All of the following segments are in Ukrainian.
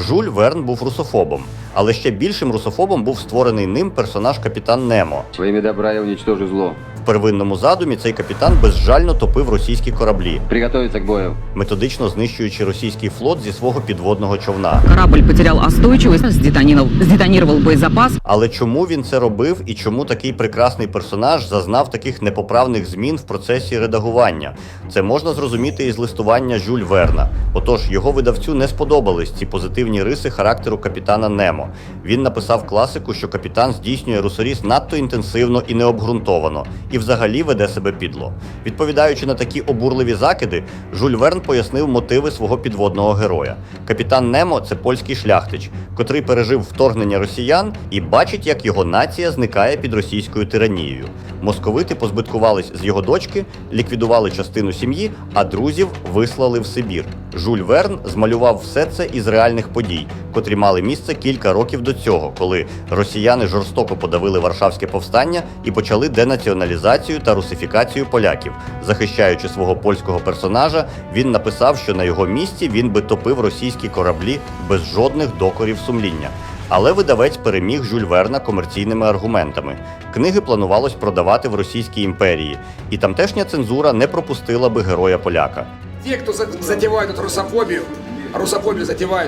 Жуль Верн був русофобом, але ще більшим русофобом був створений ним персонаж капітан Немо. Своїми добра я унічтожу зло. В первинному задумі цей капітан безжально топив російські кораблі, Приготовиться к бою. методично знищуючи російський флот зі свого підводного човна. Корабль потерял остойчивость, сдетонировал, сдетонировал боезапас. Але чому він це робив і чому такий прекрасний персонаж зазнав таких непоправних змін в процесі редагування? Це можна зрозуміти із листування Жюль Верна. Отож, його видавцю не сподобались ці позитивні риси характеру капітана Немо. Він написав класику, що капітан здійснює русоріс надто інтенсивно і необґрунтовано, і взагалі веде себе підло. Відповідаючи на такі обурливі закиди, Жюль Верн пояснив мотиви свого підводного героя. Капітан Немо це польський шляхтич, котрий пережив вторгнення росіян і бачить, як його нація зникає під російською тиранією. Московити позбиткувались з його дочки, ліквідували частину сім'ї, а друзів вислали в Сибір. Жюль Верн змалював все це із реальних подій, котрі мали місце кілька років до цього, коли росіяни жорстоко подавили Варшавське повстання і почали денаціоналізацію та русифікацію поляків. Захищаючи свого польського персонажа, він написав, що на його місці він би топив російські кораблі без жодних докорів сумління. Але видавець переміг Жюль Верна комерційними аргументами. Книги планувалось продавати в Російській імперії, і тамтешня цензура не пропустила би героя поляка. Те, кто за- затевают эту русофобию, русофобию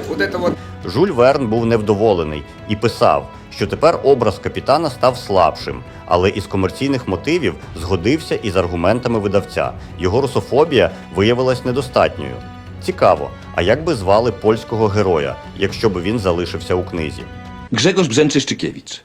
вот это вот Жюль Верн був невдоволений і писав, що тепер образ капітана став слабшим, але із комерційних мотивів згодився із аргументами видавця. Його русофобія виявилась недостатньою. Цікаво, а як би звали польського героя, якщо б він залишився у книзі? Grzegorz Brzęczyszczykiewicz.